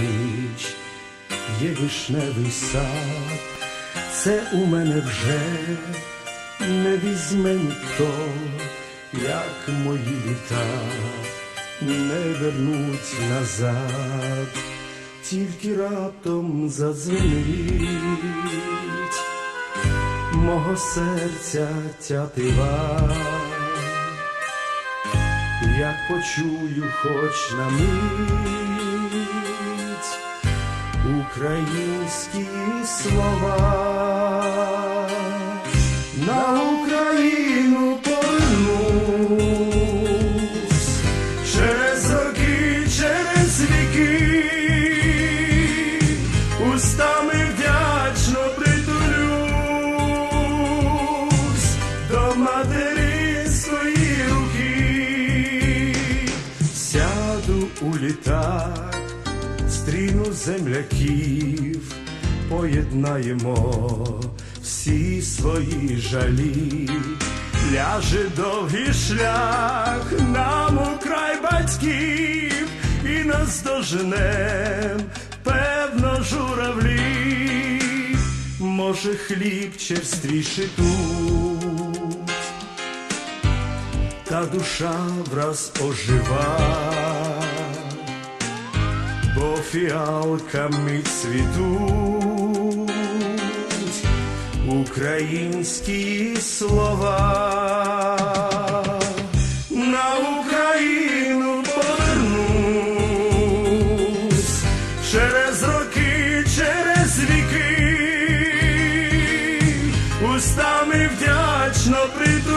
ніч, є вишневий сад, це у мене вже не візьме ніхто, як мої літа не вернуть назад, тільки раптом задзвенить мого серця тятива, як почую хоч на мить українські слова, на Україну повернусь. Через роки, через віки, устами вдячно притулюсь до материнської руки, сяду у літак, земляків, поєднаємо всі свої жалі. Ляже довгий шлях нам у край батьків. І нас доженем, певно, журавлі, може, хліб черствіший тут, та душа враз ожива, бо фіалками цвітуть українські слова. На Україну повернусь через роки, через віки, устами вдячно притулюсь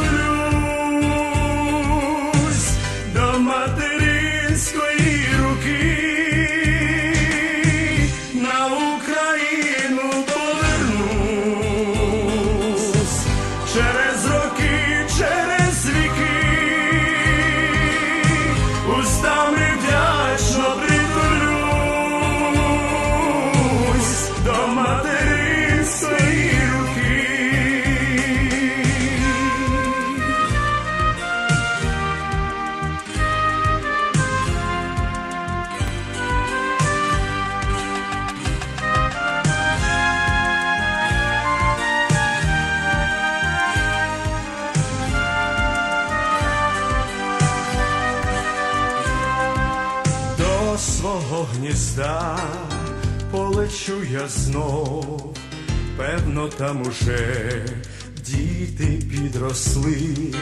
полечу я знов, певно, там уже діти підросли,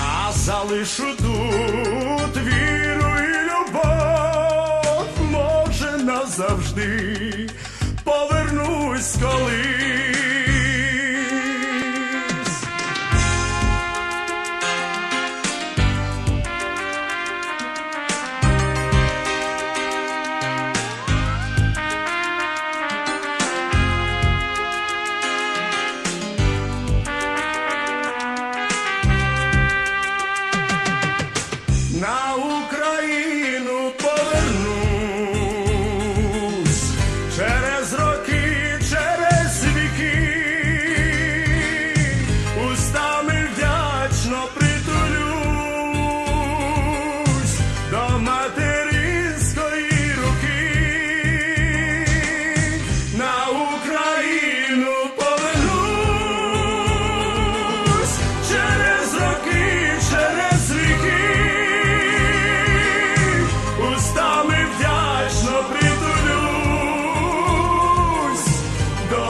а залишу тут віру і любов, може, назавжди повернусь колись.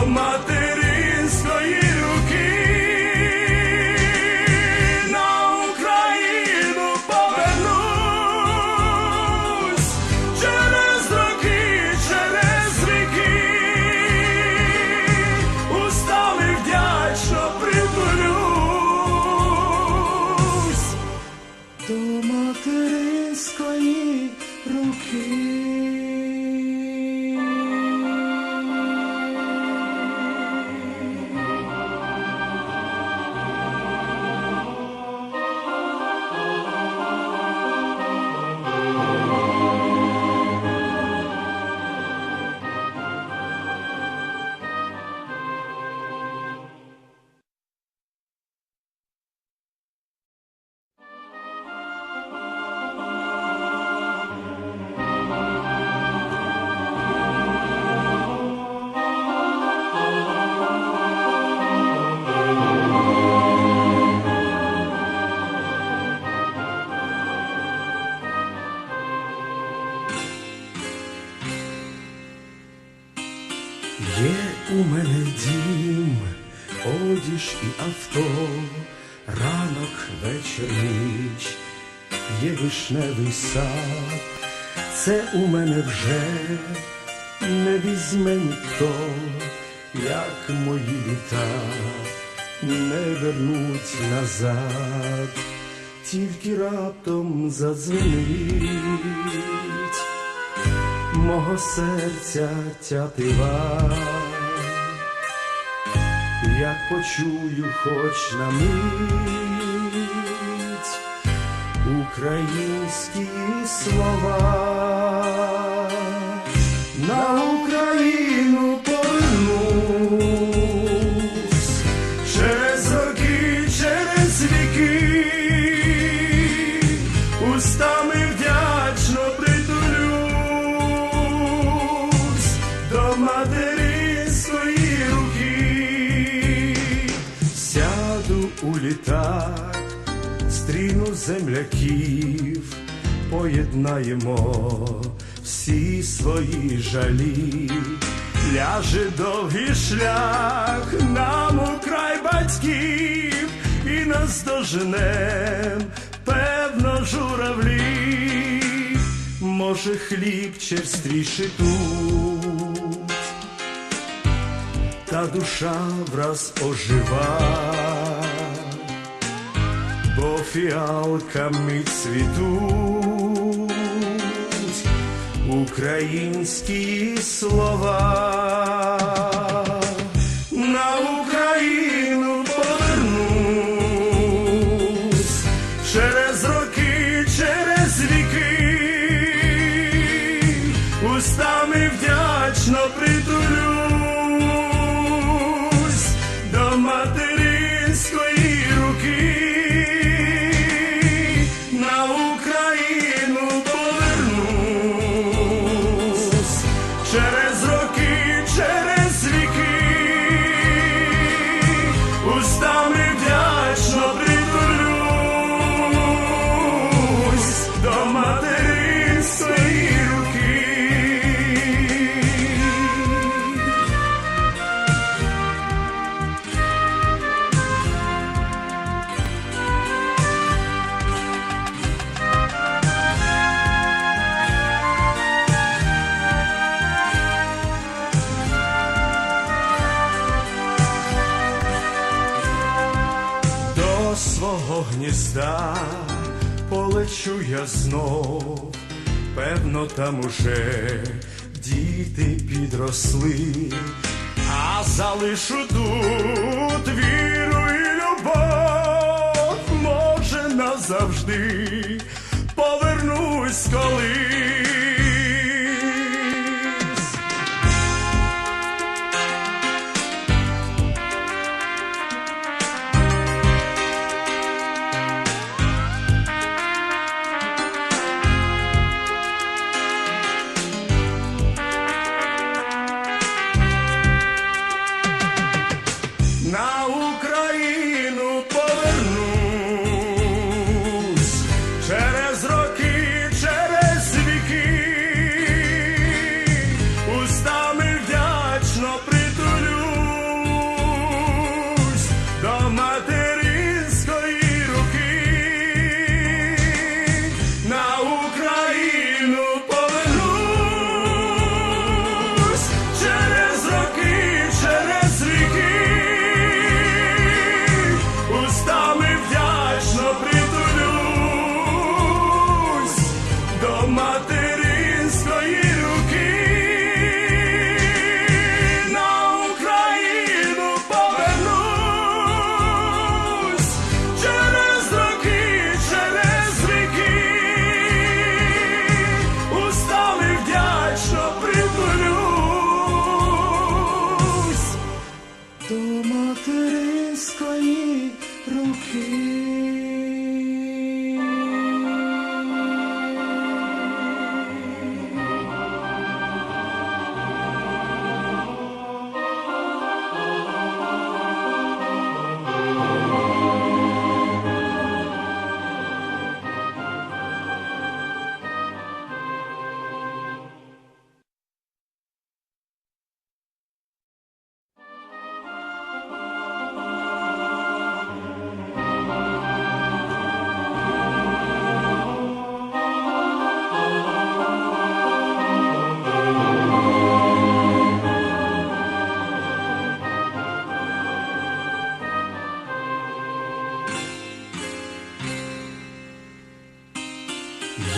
Alma сад, це у мене вже не візьме ніхто, як мої літа не вернуть назад, тільки раптом задзвенить мого серця тятива, як почую хоч на мить українські слова, земляків, поєднаємо всі свої жалі. Ляже довгий шлях нам у край батьків. І нас доженем, певно, журавлі, може хліб черстріший тут, та душа враз ожива, бо фіалками цвітуть українські слова. Устами вдячно Свого гнізда полечу я знов, певно, там уже діти підросли, а залишу тут віру і любов, може, назавжди повернусь колись.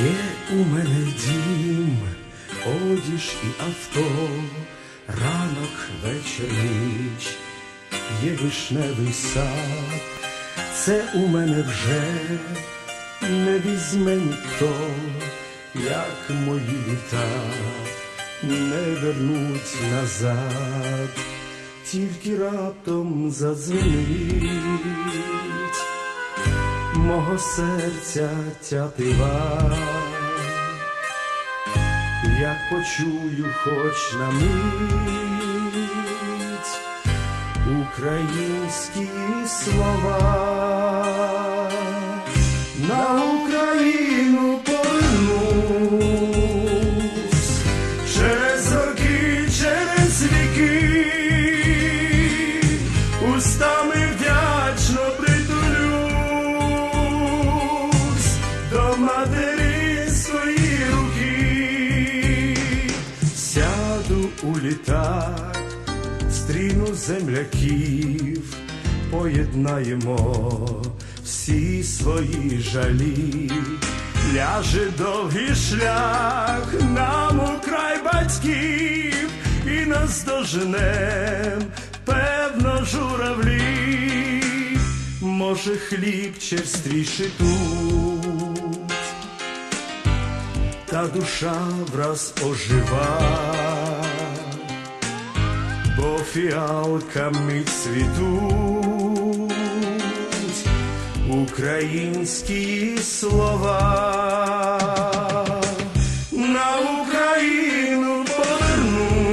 Є у мене дім, одіж і авто, ранок вечір ніч, є вишневий сад, це у мене вже. Не візьме ніхто, як мої літа не вернуть назад, тільки раптом задзвонить мого серця тятива, як почую хоч на мить українські слова, на земляків, поєднаємо всі свої жалі. Ляже довгий шлях нам у край батьків. І нас доженем, певно, журавлі, може хліб черствіший тут, та душа враз ожива, бо фіалками цвітуть українські слова. На Україну повернусь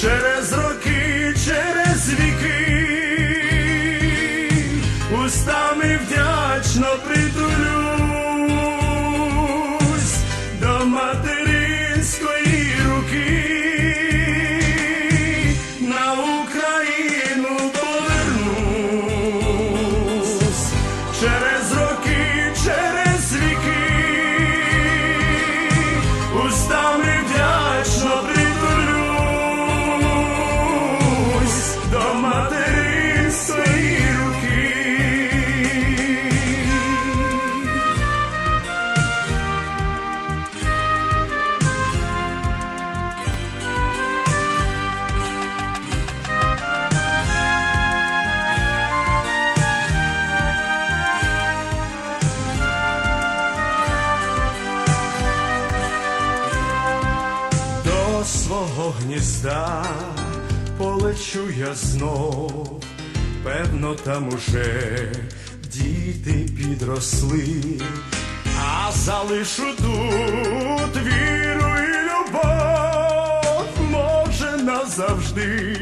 через роки, через віки, устами вдячно полечу я знов, певно, там уже діти підросли, а залишу тут віру і любов, може, назавжди